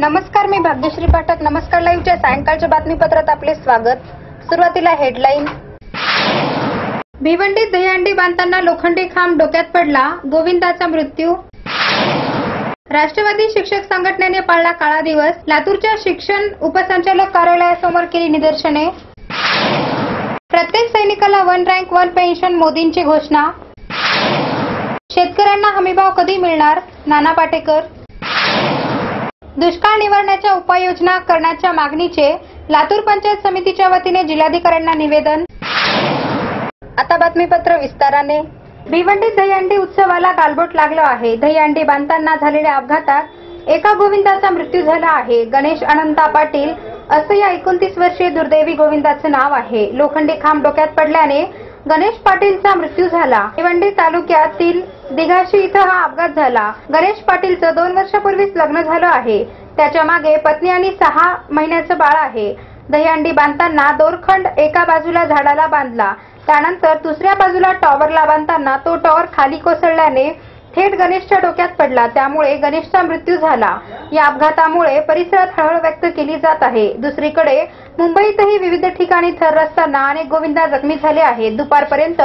नमस्कार मी भाग्यश्री पाठक. नमस्कार लाईव्हच्या सायंकाळच्या बातमीपत्रात आपले स्वागत. सुरुवातीला हेडलाईन. भिवंडीत दहीहंडी बांधताना लोखंडी खांब डोक्यात पडला गोविंदाचा मृत्यू. राष्ट्रवादी शिक्षक संघटनेने पाळला काळा दिवस. लातूरच्या शिक्षण उपसंचालक कार्यालयासमोर केली निदर्शने. प्रत्येक सैनिकाला वन रँक वन पेन्शन मोदींची घोषणा. शेतकऱ्यांना हमीभाव कधी मिळणार? नाना पाटेकर. दुष्काळ निवारण्याच्या उपाययोजना करण्याच्या मागणीचे लातूर पंचायत समितीच्या वतीने जिल्हाधिकाऱ्यांना निवेदन. आता बातमीपत्र विस्ताराने. भिवंडीत दहीहंडी उत्सवाला गालबोट लागलं आहे. दहीहंडी बांधताना झालेल्या अपघातात एका गोविंदाचा मृत्यू झाला आहे. गणेश अनंता पाटील असं या एकोणतीस वर्षीय दुर्दैवी गोविंदाचं नाव आहे. लोखंडी खांब डोक्यात पडल्याने गणेश पाटीलचा मृत्यू झाला. भिवंडी तालुक्यातील दिघाशी इथं हा अपघात झाला. गणेश पाटीलचं दोन वर्षापूर्वीच लग्न झालं आहे. त्याच्यामागे पत्नी आणि सहा महिन्याचं बाळ आहे. दहीहंडी बांधताना दोरखंड एका बाजूला झाडाला बांधला. त्यानंतर दुसऱ्या बाजूला टॉवरला बांधताना तो टॉवर खाली कोसळल्याने थेट गणेशच्या डोक्यात पडला. त्यामुळे गणेशचा मृत्यू झाला. या अपघातामुळे परिसरात हळहळ व्यक्त केली जात आहे. दुसरीकडे मुंबईतही विविध ठिकाणी थर रस्ताना अनेक गोविंदा जखमी झाले आहेत. दुपारपर्यंत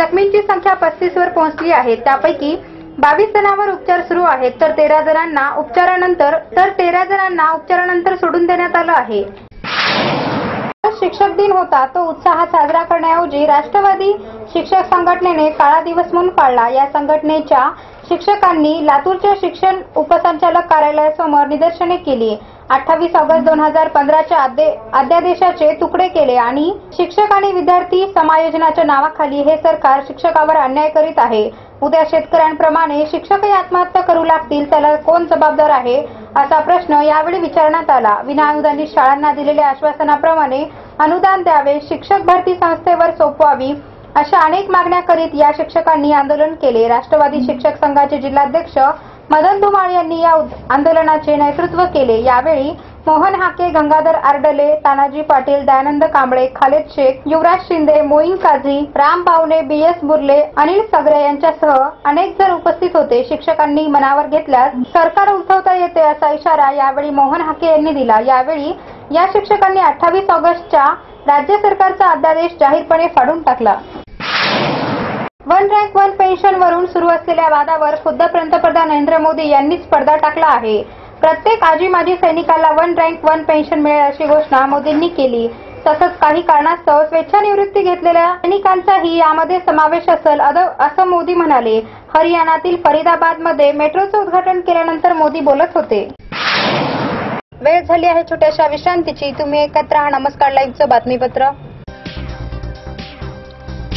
जखमींची संख्या पस्तीस वर पोहोचली आहे. त्यापैकी बावीस जणांवर उपचार सुरू आहेत. तर तेरा जणांना उपचारानंतर तर तेरा जणांना उपचारानंतर सोडून देण्यात आलं आहे. शिक्षक दिन होता. तो उत्साहात साजरा करण्याऐवजी राष्ट्रवादी शिक्षक संघटनेने काळा दिवस म्हणून पाळला. या संघटनेच्या शिक्षकांनी लातूरच्या शिक्षण उपसंचालक कार्यालयासमोर निदर्शने केली. अठ्ठावीस ऑगस्ट दोन हजार पंधराच्या अध्यादेशाचे तुकडे केले आणि शिक्षक आणि विद्यार्थी समायोजनाच्या नावाखाली हे सरकार शिक्षकावर अन्याय करीत आहे. उद्या शेतकऱ्यांप्रमाणे शिक्षकही आत्महत्या करू लागतील त्याला कोण जबाबदार आहे असा प्रश्न यावेळी विचारण्यात आला. विनाअनुदानित शाळांना दिलेल्या आश्वासनाप्रमाणे अनुदान द्यावे शिक्षक भरती संस्थेवर सोपवावी अशा अनेक मागण्या करीत या शिक्षकांनी आंदोलन केले. राष्ट्रवादी शिक्षक संघाचे जिल्हाध्यक्ष मदन धुमाळ यांनी या आंदोलनाचे नेतृत्व केले. यावेळी मोहन हाके गंगाधर आर्डले तानाजी पाटील दयानंद कांबळे खालेद शेख युवराज शिंदे मोईन काझी राम पावणे बी एस बुर्ले अनिल सगरे यांच्यासह अनेक जण उपस्थित होते. शिक्षकांनी मनावर घेतल्यास सरकार उलथवता येते असा इशारा यावेळी मोहन हाके यांनी दिला. यावेळी या शिक्षकांनी अठ्ठावीस ऑगस्टच्या राज्य सरकारचा अध्यादेश जाहीरपणे फाडून टाकला. वन रँक वन पेन्शन वरून सुरू असलेल्या वादावर खुद्द पंतप्रधान नरेंद्र मोदी यांनीच पडदा टाकला आहे. प्रत्येक आजी माजी सैनिकाला वन रँक वन पेन्शन मिळेल अशी घोषणा मोदींनी केली. तसंच काही कारणास्तव स्वेच्छानिवृत्ती घेतलेल्या सैनिकांचाही यामध्ये समावेश असेल असं मोदी म्हणाले. हरियाणातील फरीदाबादमध्ये मेट्रोचं उद्घाटन केल्यानंतर मोदी बोलत होते. वेळ झाली आहे छोट्याशा विश्रांतीची. तुम्ही एकत्र नमस्कार. लाईव्हचं बातमीपत्र.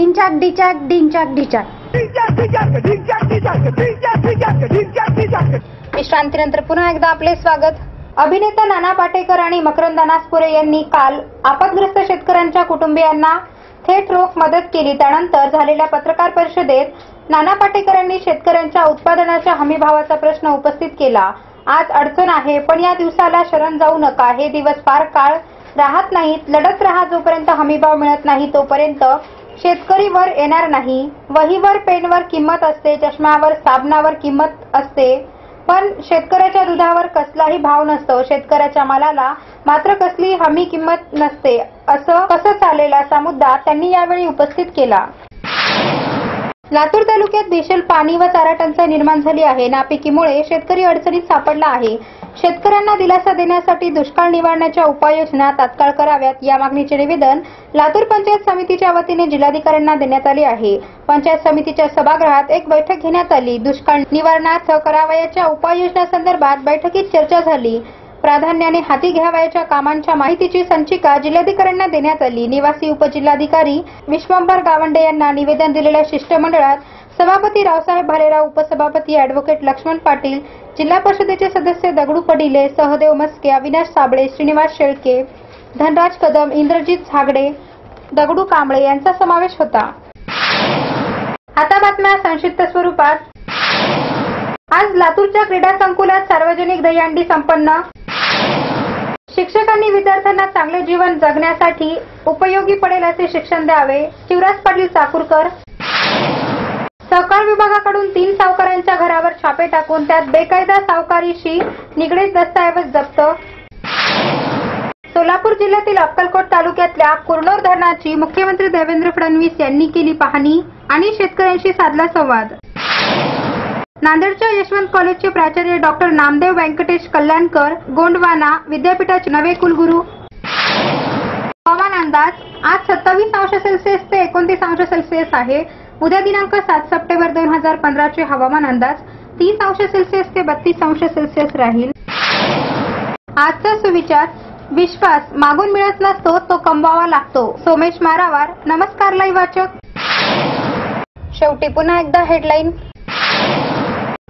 डिंचाक डिचाक डिंचाक डिचाक विश्रांतीनंतर पुन्हा एकदा आपले स्वागत. अभिनेता नाना पाटेकर आणि मकरंद नासपुरे यांनी काल आपदग्रस्त शेतकऱ्यांच्या कुटुंबियांना थेट रोख मदत केली. त्यानंतर झालेल्या पत्रकार परिषदेत नाना पाटेकर यांनी शेतकऱ्यांच्या उत्पादनाच्या हमीभावाचा प्रश्न उपस्थित केला. आज अडचण आहे पण या दिवसाला शरण जाऊ नका. हे दिवस फार काळ राहत नाहीत लढत राहा जोपर्यंत हमीभाव मिळत नाही तोपर्यंत शेतकरी वर येणार नाही. वहीवर पेनवर किंमत असते चष्म्यावर साबणावर किंमत असते. पण शेतकऱ्याच्या दुधावर कसलाही भाव नसतो. शेतकऱ्याच्या मालाला मात्र कसली हमी किंमत नसते. असं कसं चालेल असा मुद्दा त्यांनी यावेळी उपस्थित केला. लातूर तालुक्यात भीषण पाणी व चारा टंचाई निर्माण झाली आहे. नापिकीमुळे शेतकरी अडचणीत सापडला आहे. शेतकऱ्यांना दिलासा देण्यासाठी दुष्काळ निवारण्याच्या उपाययोजना तात्काळ कराव्यात या मागणीचे निवेदन लातूर पंचायत समितीच्या वतीने जिल्हाधिकाऱ्यांना देण्यात आले आहे. पंचायत समितीच्या सभागृहात एक बैठक घेण्यात आली. दुष्काळ निवारणार्थ करावयाच्या उपाययोजना संदर्भात बैठकीत चर्चा झाली. प्राधान्याने हाती घ्यावयाच्या कामांच्या माहितीची संचिका जिल्हाधिकाऱ्यांना देण्यात आली. निवासी उपजिल्हाधिकारी विश्वंभर गावंडे यांना निवेदन दिलेल्या शिष्टमंडळात सभापती रावसाहेब भालेराव उपसभापती अॅडव्होकेट लक्ष्मण पाटील जिल्हा परिषदेचे सदस्य दगडू पडिले सहदेव मस्के अविनाश साबळे श्रीनिवास शेळके धनराज कदम इंद्रजित झागडे दगडू कांबळे यांचा समावेश होता. आता बातम्या संक्षिप्त स्वरूपात. आज लातूरच्या क्रीडा संकुलात सार्वजनिक दहीहंडी संपन्न. शिक्षकांनी विद्यार्थ्यांना चांगले जीवन जगण्यासाठी उपयोगी पडेल असे शिक्षण द्यावे. शिवराज पाटील चाकूरकर. सहकार विभागाकडून तीन सावकारांच्या घरावर छापे टाकून त्यात बेकायदा सावकारीशी निगडीत दस्तऐवज जप्त. सोलापूर जिल्ह्यातील अक्कलकोट तालुक्यातल्या कुरनोर धरणाची मुख्यमंत्री देवेंद्र फडणवीस यांनी केली पाहणी आणि शेतकऱ्यांशी साधला संवाद. नांदेडच्या यशवंत कॉलेजचे प्राचार्य डॉक्टर नामदेव व्यंकटेश कल्याणकर गोंडवाना विद्यापीठाचे नवे कुलगुरू. हवामान अंदाज आज सत्तावीस अंश सेल्सिअस ते एकोणतीस अंश सेल्सिअस आहे. उद्या दिनांक सात सप्टेंबर दोन हजार पंधराचे हवामान अंदाज तीस अंश सेल्सिअस ते बत्तीस अंश सेल्सिअस राहील. आजचा सुविचार विश्वास मागून मिळत नसतो तो कमवावा लागतो. सोमेश मारावार नमस्कार लाई वाचक. शेवटी पुन्हा एकदा हेडलाईन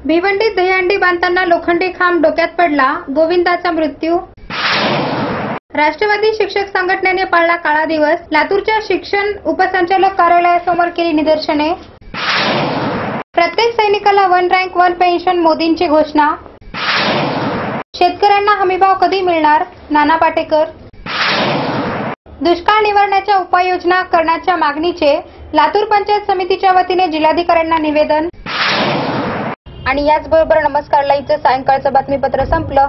भिवंडीत दहीहंडी बांधताना लोखंडी खांब डोक्यात पडला. गोविंदाचा मृत्यू राष्ट्रवादी शिक्षक संघटनेने पाळला काळा दिवस. लातूरच्या शिक्षण उपसंचालक कार्यालयासमोर केली निदर्शने. प्रत्येक सैनिकाला वन रँक वन पेन्शन मोदींची घोषणा. शेतकऱ्यांना हमीभाव कधी मिळणार? नाना पाटेकर. दुष्काळ निवारणाच्या उपाययोजना करण्याच्या मागणीचे लातूर पंचायत समितीच्या वतीने जिल्हाधिकाऱ्यांना निवेदन. आणि याचबरोबर नमस्कार. लाईव्हचं सायंकाळचं बातमीपत्र संपलं.